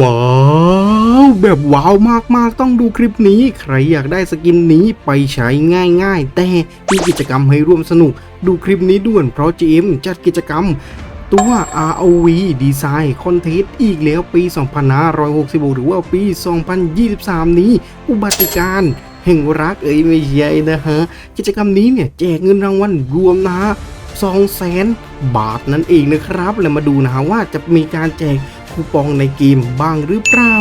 ว้าว แบบว้าวมากๆ ต้องดูคลิปนี้ ใครอยากได้สกินนี้ไปใช้ง่ายๆ แต่มีกิจกรรมให้ร่วมสนุก ดูคลิปนี้ด่วนเพราะ GM จัดกิจกรรม ตัว ROV Design Contest อีกแล้วปี 2566 หรือว่าปี 2023 นี้ อุบัติการแห่งรักเอ้ยไม่ใช่นะฮะ กิจกรรมนี้เนี่ยแจกเงินรางวัลรวมนะฮะ2แสนบาทนั่นเองนะครับ แล้วมาดูนะฮะว่าจะมีการแจก คูปองในเกมบ้างหรือเปล่า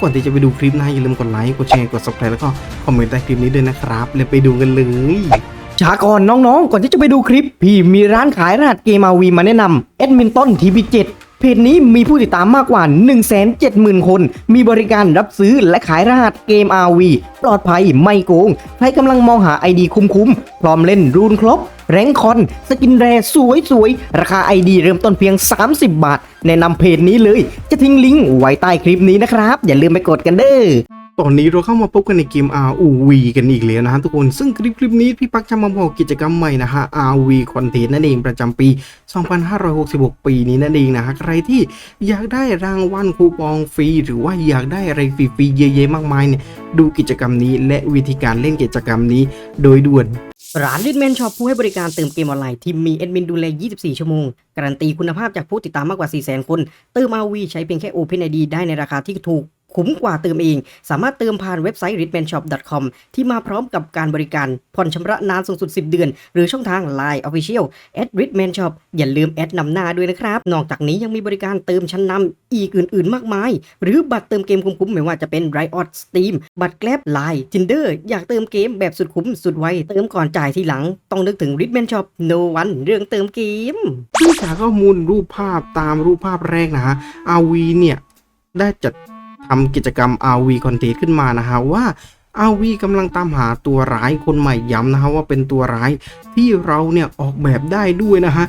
ก่อนที่จะไปดูคลิปนะอย่าลืมกดไลค์กดแชร์กด subscribe แล้วก็คอมเมนต์ใต้คลิปนี้ด้วยนะครับแล้วไปดูกันเลยช้าก่อนน้องๆ ก่อนที่จะไปดูคลิป พี่มีร้านขายรหัสเกมอาวีมาแนะนำแอดมินต้นทีวีเจ็ดเพจนี้มีผู้ติดตามมากกว่า 170,000 คน มีบริการรับซื้อและขายรหัสเกม RV ปลอดภัยไม่โกง ใครกำลังมองหา ID คุ้มๆ พร้อมเล่นรูนครบ แรงคอน สกินแรสวยๆราคา ID เริ่มต้นเพียง 30 บาท แนะนำเพจนี้เลย จะทิ้งลิงก์ไว้ใต้คลิปนี้นะครับ อย่าลืมไปกดกันเด้อตอนนี้เราเข้ามาพบกันในเกม ROV กันอีกแล้วนะฮะทุกคน ซึ่งคลิปคลิปนี้พี่ปักจะมาบอกกิจกรรมใหม่นะฮะ ROV Content นั่นเองประจำปี 2566 ปีนี้นั่นเองนะฮะใครที่อยากได้รางวัลคูปองฟรี หรือว่าอยากได้อะไรฟรีๆเยอะๆมากมายเนี่ยดูกิจกรรมนี้และวิธีการเล่นกิจกรรมนี้โดยด่วน ร้านลิทแมนช็อปผู้ให้บริการเติมเกมออนไลน์ที่มีแอดมินดูแล 24 ชั่วโมง การันตีคุณภาพจากผู้ติดตามมากกว่า 400,000 คน เติมอาวีใช้เพียงแค่ OpenID ได้ในราคาที่ถูก คุ้มกว่าเติมเอง สามารถเติมผ่านเว็บไซต์ ritmanshop.com ที่มาพร้อมกับการบริการ ผ่อนชำระนานสูงสุด 10 เดือน หรือช่องทาง Line Official at ritmanshop อย่าลืมแอดนำหน้าด้วยนะครับ นอกจากนี้ยังมีบริการเติมชั้นนำอีกอื่น ๆ มากมาย หรือบัตรเติมเกมคุ้มๆไม่ว่าจะเป็น Riot Steam บัตรแกลบ Line Tinder อยากเติมเกมแบบสุดคุ้มสุดไวเติมก่อนจ่ายทีหลัง ต้องนึกถึง Ritman Shop No One เรื่องเติมเกมซึ่งจากข้อมูลรูปภาพตามรูปภาพแรกนะฮะ RV เนี่ยได้จัด ทำกิจกรรม RV Content ขึ้นมานะฮะว่า RV กำลังตามหาตัวร้ายคนใหม่ย้ำนะฮะว่าเป็นตัวร้ายที่เราเนี่ยออกแบบได้ด้วยนะฮะ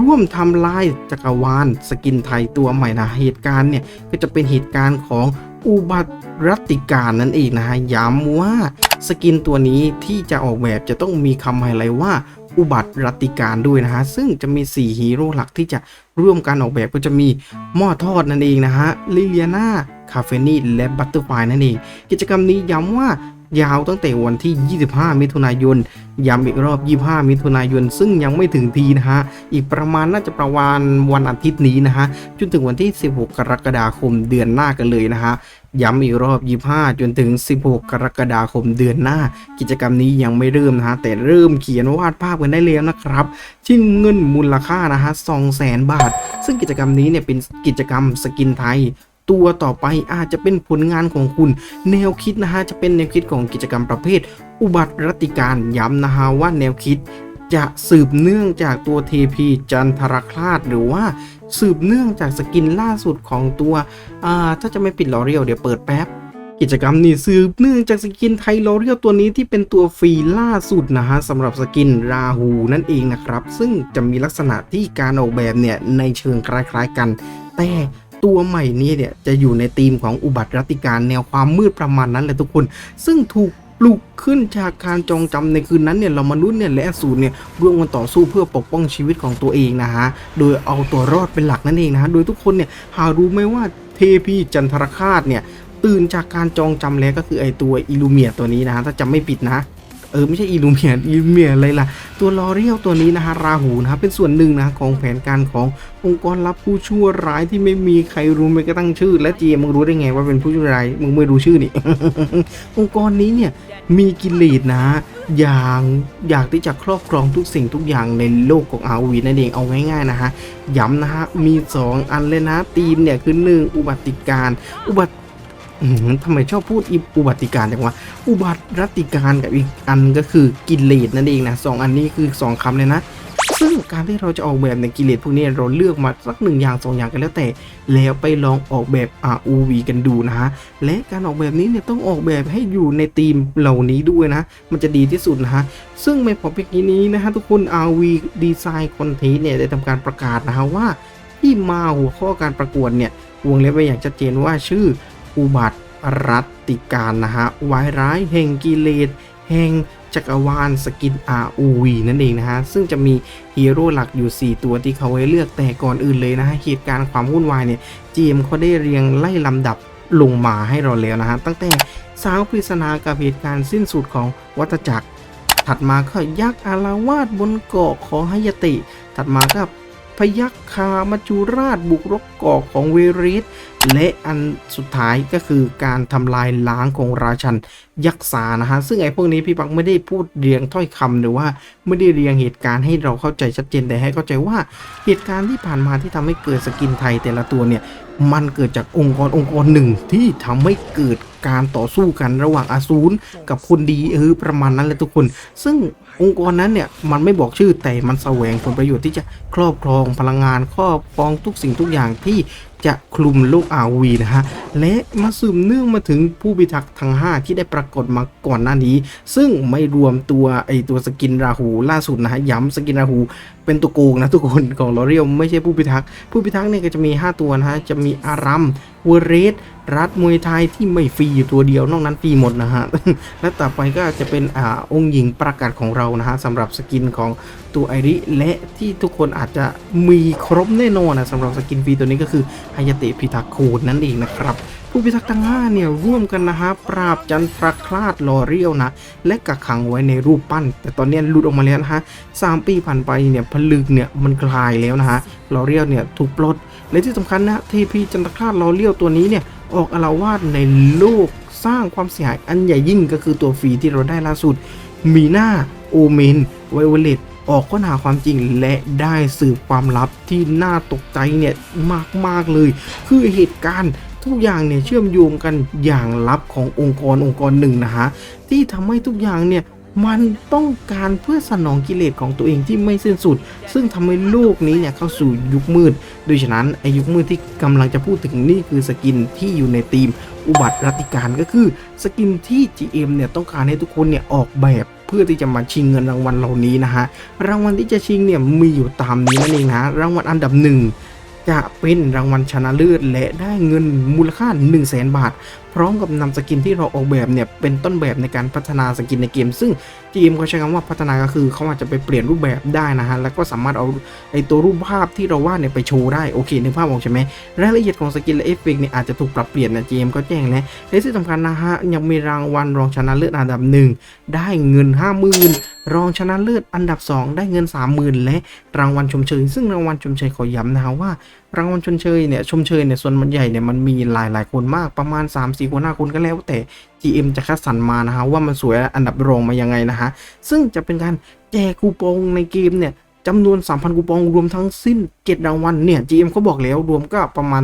ร่วมทำลายจักรวาลสกินไทยตัวใหม่นะเหตุการณ์เนี่ยก็จะเป็นเหตุการณ์ของอุบัติรัติการนั่นเองนะฮะย้ำว่าสกินตัวนี้ที่จะออกแบบจะต้องมีคำไฮไลท์ว่าอุบัติรัตติการด้วยนะฮะซึ่งจะมี 4 ฮีโร่หลักที่จะร่วมการออกแบบก็จะมีหม้อทอดนั่นเองนะฮะลิเลียนา คาเฟนีและบัตเตอร์ไฟนั่นเอง กิจกรรมนี้ย้ำว่ายาวตั้งแต่วันที่ 25 มิถุนายน ย้ำอีกรอบ 25 มิถุนายน ซึ่งยังไม่ถึงทีนะฮะ อีกประมาณน่าจะประมาณวันอาทิตย์นี้นะฮะ จนถึงวันที่ 16 กรกฎาคมเดือนหน้ากันเลยนะฮะ ย้ำอีกรอบ 25 จนถึง 16 กรกฎาคมเดือนหน้า กิจกรรมนี้ยังไม่เริ่มนะฮะ แต่เริ่มเขียนวาดภาพกันได้แล้วนะครับชิ้นเงินมูลค่านะฮะ200,000 บาท ซึ่งกิจกรรมนี้เนี่ยเป็นกิจกรรมสกินไทย ตัวต่อไปอาจจะเป็นผลงานของคุณ แนวคิดนะฮะจะเป็นแนวคิดของกิจกรรมประเภท อุบัติรัติการย้ำนะฮะว่าแนวคิดจะสืบเนื่องจากตัวเทพีจันทรคลาดหรือว่าสืบเนื่องจากสกินล่าสุดของตัวถ้าจะไม่ปิดลอเรียลเดี๋ยวเปิดแป๊บกิจกรรมนี้สืบเนื่องจากสกินไทยลอเรียลตัวนี้ที่เป็นตัวฟรีล่าสุดนะฮะสำหรับสกินราหูนั่นเองนะครับ ซึ่งจะมีลักษณะที่การออกแบบเนี่ยในเชิงคล้ายๆกัน แต่ ตัวใหม่นี้เนี่ยจะอยู่ในธีมของอุบัติรัติการแนวความมืดประมาณนั้นเลยทุกคน ซึ่งถูกปลุกขึ้นจากการจองจำในคืนนั้นเนี่ยเรามนุษย์เนี่ยและอสูรเนี่ยร่วมกันต่อสู้เพื่อปกป้องชีวิตของตัวเองนะฮะ โดยเอาตัวรอดเป็นหลักนั่นเองนะฮะ โดยทุกคนเนี่ยหารู้ไหมว่าเทพีจันทรคาตเนี่ยตื่นจากการจองจำแล้วก็คือไอตัวอิลูเมียตัวนี้นะฮะถ้าจำไม่ผิดนะ เออไม่ใช่อิลูเมียอิลูเมียอะไรล่ะ ตัวลอเรียลตัวนี้นะฮะราหูนะฮะเป็นส่วนหนึ่งนะของแผนการขององค์กรลับผู้ชั่วร้ายที่ไม่มีใครรู้ไม่กระทั่งชื่อ และเจมึงรู้ได้ไงว่าเป็นผู้ชั่วร้ายมึงไม่รู้ชื่อนี่ องค์กรนี้เนี่ยมีกิเลสนะอย่างอยากที่จะครอบครองทุกสิ่งทุกอย่างในโลกของอาวีนั่นเองเอาง่ายๆนะฮะย้ำนะฮะมี 2 อันเลยนะทีมเนี่ยคือ 1 อุบัติการอุบัติ ทำไมชอบพูดอุบัติการจังวะ อุบัติรัติการกับอีกอันก็คือกิเลสนั่นเองนะสองอันนี้คือสองคำเลยนะ ซึ่งการที่เราจะออกแบบในกิเลสพวกนี้เราเลือกมาสักหนึ่งอย่างสองอย่างกันแล้วแต่ แล้วไปลองออกแบบ ROV กันดูนะฮะ และการออกแบบนี้เนี่ยต้องออกแบบให้อยู่ในธีมเหล่านี้ด้วยนะ มันจะดีที่สุดนะฮะ ซึ่งไม่พอเพียงนี้นะฮะทุกคน RV Design Contest เนี่ยได้ทำการประกาศนะฮะว่าที่มาหัวข้อการประกวดเนี่ยวงเล็บไว้อย่างชัดเจนว่าชื่อ อุบัติรัติการนะฮะวายร้ายแห่งกิเลสแห่งจักรวาลสกิน ROV นั่นเองนะฮะ ซึ่งจะมีฮีโร่หลักอยู่ 4 ตัวที่เขาไว้เลือกแต่ก่อนอื่นเลยนะฮะ เหตุการณ์ความวุ่นวายเนี่ย GM เขาได้เรียงไล่ลำดับลงมาให้เราแล้วนะฮะ ตั้งแต่สาวปริศนากับเหตุการณ์สิ้นสุดของวัฏจักร ถัดมาก็ยักษ์อาราวาสบนเกาะของฮายติ ถัดมาก็ พยัคฆามาจุราชบุกรบเกาะของเวริสและอันสุดท้ายก็คือการทำลายล้างของราชันยักษานะฮะซึ่งไอ้พวกนี้พี่ปักไม่ได้พูดเรียงถ้อยคำหรือว่าไม่ได้เรียงเหตุการณ์ให้เราเข้าใจชัดเจนแต่ให้เข้าใจว่าเหตุการณ์ที่ผ่านมาที่ทำให้เกิดสกินไทยแต่ละตัวเนี่ยมันเกิดจากองค์กรองค์กรหนึ่งที่ทำให้เกิด การต่อสู้กันระหว่างอาซูรกับคนดีเออประมาณนั้นเลยทุกคน ซึ่งองค์กรนั้นเนี่ยมันไม่บอกชื่อแต่มันแสวงผลประโยชน์ที่จะครอบครองพลังงานครอบครองทุกสิ่งทุกอย่างที่ จะคลุมโลกอาวีนะฮะ และมาสืบเนื่องมาถึงผู้พิทักษ์ทั้ง 5 ที่ได้ปรากฏมาก่อนหน้านี้ ซึ่งไม่รวมตัวไอตัวสกินราหูล่าสุดนะฮะ ย้ำสกินราหูเป็นตัวโกงนะทุกคนของลอเรียลไม่ใช่ผู้พิทักษ์ผู้พิทักษ์เนี่ยก็จะมี 5 ตัวนะฮะ จะมีอารัมเวเรสรัฐมวยไทยที่ไม่ฟรีอยู่ตัวเดียวนอกนั้นฟรีหมดนะฮะ และต่อไปก็จะเป็นอ่าองค์หญิงประกาศของเรานะฮะสำหรับสกินของตัวไอริ และที่ทุกคนอาจจะมีครบแน่นอนนะสำหรับสกินฟรีตัวนี้ก็คือฮายาเตะพิทักษ์โคนนั่นเองนะครับผู้พิทักษ์ทั้งห้าเนี่ยร่วมกันนะฮะปราบจันทรคลาดลอเรียวนะ และกักขังไว้ในรูปปั้น แต่ตอนนี้หลุดออกมาแล้วนะฮะสามปีผ่านไปเนี่ยผลึกเนี่ยมันคลายแล้วนะฮะลอเรียวเนี่ยถูกปลด และที่สำคัญนะเทพีจันทรคลาดลอเรียวตัวนี้เนี่ยออกอาลวาดในโลกสร้างความเสียหายอันใหญ่ยิ่งก็คือตัวฟรีที่เราได้ล่าสุดมีหน้าโอเมนไวโอเลต ออกค้นหาความจริงและได้สืบความลับที่น่าตกใจเนี่ยมากๆเลย คือเหตุการณ์ทุกอย่างเนี่ยเชื่อมโยงกันอย่างลับขององค์กรองค์กรหนึ่งนะฮะที่ทำให้ทุกอย่างเนี่ยมันต้องการเพื่อสนองกิเลสของตัวเองที่ไม่สิ้นสุด ซึ่งทำให้โลกนี้เนี่ยเข้าสู่ยุคมืด โดยฉะนั้นไอยุคมืดที่กำลังจะพูดถึงนี่คือสกินที่อยู่ในธีม อุบัติรัติการก็คือ สกินที่ GM เนี่ยต้องการให้ทุกคนเนี่ยออกแบบ เพื่อที่จะมาชิงเงินรางวัลเหล่านี้นะฮะรางวัลที่จะชิงเนี่ยมีอยู่ตามนี้นั่นเองนะรางวัลอันดับหนึ่งจะเป็นรางวัลชนะเลิศและได้เงินมูลค่า 1 0 0 0 0แบาทพร้อมกับนำสกินที่เราออกแบบเนี่ยเป็นต้นแบบในการพัฒนาสกินในเกม ซึ่ง GM เขาใช้คำว่าพัฒนาก็คือเขาอาจจะไปเปลี่ยนรูปแบบได้นะฮะแล้วก็สามารถเอาไอตัวรูปภาพที่เราวาดเนี่ยไปโชว์ได้โอเคนึกภาพออกใช่ไหมรายละเอียดของสกินและเอฟเฟกต์เนี่ยอาจจะถูกปรับเปลี่ยนนะ GM ก็แจ้งนะและที่สำคัญนะฮะยังมีรางวัลรองชนะเลิศอันดับหนึ่งได้เงิน 50,000 รองชนะเลิศอันดับ 2 ได้เงิน 30,000 และรางวัลชมเชยซึ่งรางวัลชมเชยขอย้ำนะฮะว่ารางวัลชมเชยเนี่ยชมเชยเนี่ยส่วนมันใหญ่เนี่ยมันมีหลายหลายคนมากประมาณ 3-4 คน5คนก็แล้วแต่ GM จะคัดสรรมานะฮะว่ามันสวยอันดับรองมายังไงนะฮะซึ่งจะเป็นการแจกคูปองในเกมเนี่ยจำนวน 3,000 คูปองรวมทั้งสิ้น 7 รางวัลเนี่ย GM เขาบอกแล้วรวมก็ประมาณ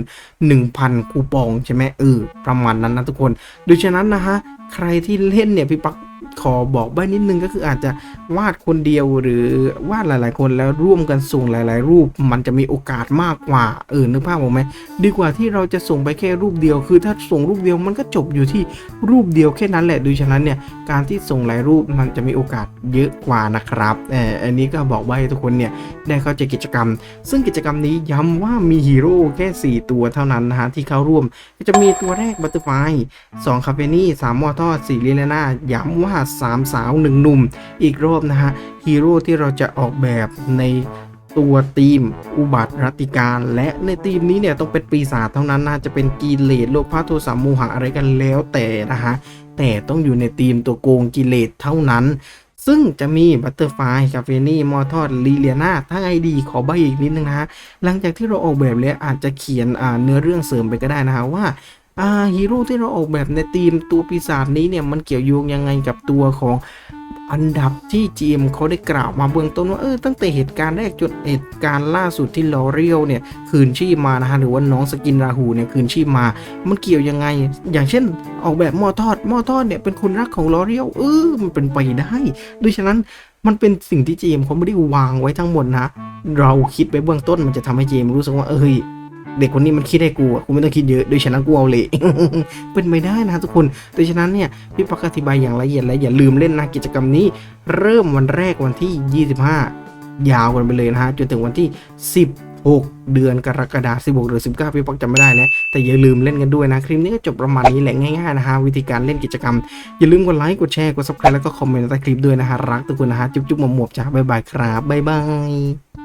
21,000 คูปองใช่ไหมเออประมาณนั้นนะทุกคน โดยฉะนั้นนะฮะใครที่เล่นเนี่ยพี่ปักขอบอกบ้นิดนึงก็คืออาจจะ วาดคนเดียวหรือวาดหลาย ๆ คนแล้วร่วมกันส่งหลาย ๆ รูป มันจะมีโอกาสมากกว่าเออนึกภาพออกไหมดีกว่าที่เราจะส่งไปแค่รูปเดียว คือถ้าส่งรูปเดียวมันก็จบอยู่ที่รูปเดียวแค่นั้นแหละดยฉะนั้นเนี่ยการที่ส่งหลายรูปมันจะมีโอกาสเยอะกว่านะครับเอออันนี้ก็บอกไว้ให้ทุกคนเนี่ยได้เข้าใจกิจกรรม ซึ่งกิจกรรมนี้ย้ำว่ามีฮีโร่แค่ 4 ตัวเท่านั้นนะฮะที่เข้าร่วมก็จะมีตัวแรกบัตเตอร์ไฟสองคาเฟนี่สามมอทอดสี่ลิเลนาย้ำว่าสามสาวหนึ่งหนุ่มอีกรอบนะฮะฮีโร่ที่เราจะออกแบบในตัวทีมอุบัติรัติการ และในทีมนี้เนี่ยต้องเป็นปีศาจเท่านั้นนะจะเป็นกิเลสโลภะโทสะโมหะอะไรกันแล้วแต่นะฮะแต่ต้องอยู่ในทีมตัวโกงกิเลสเท่านั้น ซึ่งจะมีบัตเตอร์ไฟคาเฟนี่มอทอดลีเลียนาถ้าไอดีขอใบอีกนิดนึงนะฮะหลังจากที่เราออกแบบแล้วอาจจะเขียนเนื้อเรื่องเสริมไปก็ได้นะฮะว่าฮีโร่ที่เราออกแบบในทีมตัวปีศาจนี้เนี่ยมันเกี่ยวโยงยังไงกับตัวของ อันดับที่ GM เขาได้กล่าวมาเบื้องต้นว่าเออตั้งแต่เหตุการณ์แรกจนเหตุการณ์ล่าสุดที่ลอเรียลเนี่ยคืนชีพมานะฮะหรือว่าน้องสกินราหูเนี่ยคืนชีพมา มันเกี่ยวยังไง อย่างเช่น ออกแบบหม้อทอดหม้อทอดเนี่ยเป็นคนรักของลอเรียลเออมันเป็นไปได้ ด้วยฉะนั้นมันเป็นสิ่งที่ GM เขาไม่ได้วางไว้ทั้งหมดนะ เราคิดไปเบื้องต้นมันจะทำให้ GM รู้สึกว่าเอ้ย เด็กคนนี้มันคิดให้กูกูไม่ต้องคิดเยอะโดยฉะนั้นกูเอาเลยเป็นไม่ได้นะทุกคนโดยฉะนั้นเนี่ยพี่ปักอธิบายอย่างละเอียดและอย่าลืมเล่นนะกิจกรรมนี้ เริ่มวันแรกวันที่ 25 ยาวกันไปเลยนะฮะจนถึงวันที่ 10 6 เดือนกรกฎาคม16หรือ19พี่ป๊อกจำไม่ได้นะแต่อย่าลืมเล่นกันด้วยนะ คลิปนี้ก็จบประมาณนี้แหละง่ายๆนะฮะวิธีการเล่นกิจกรรม อย่าลืมกดไลค์กดแชร์กด subscribe แล้วก็คอมเมนต์ใต้คลิปด้วยนะฮะรักทุกคนนะฮะจุ๊บๆหมวบๆจ้าบ๊ายบายครับบ๊ายบาย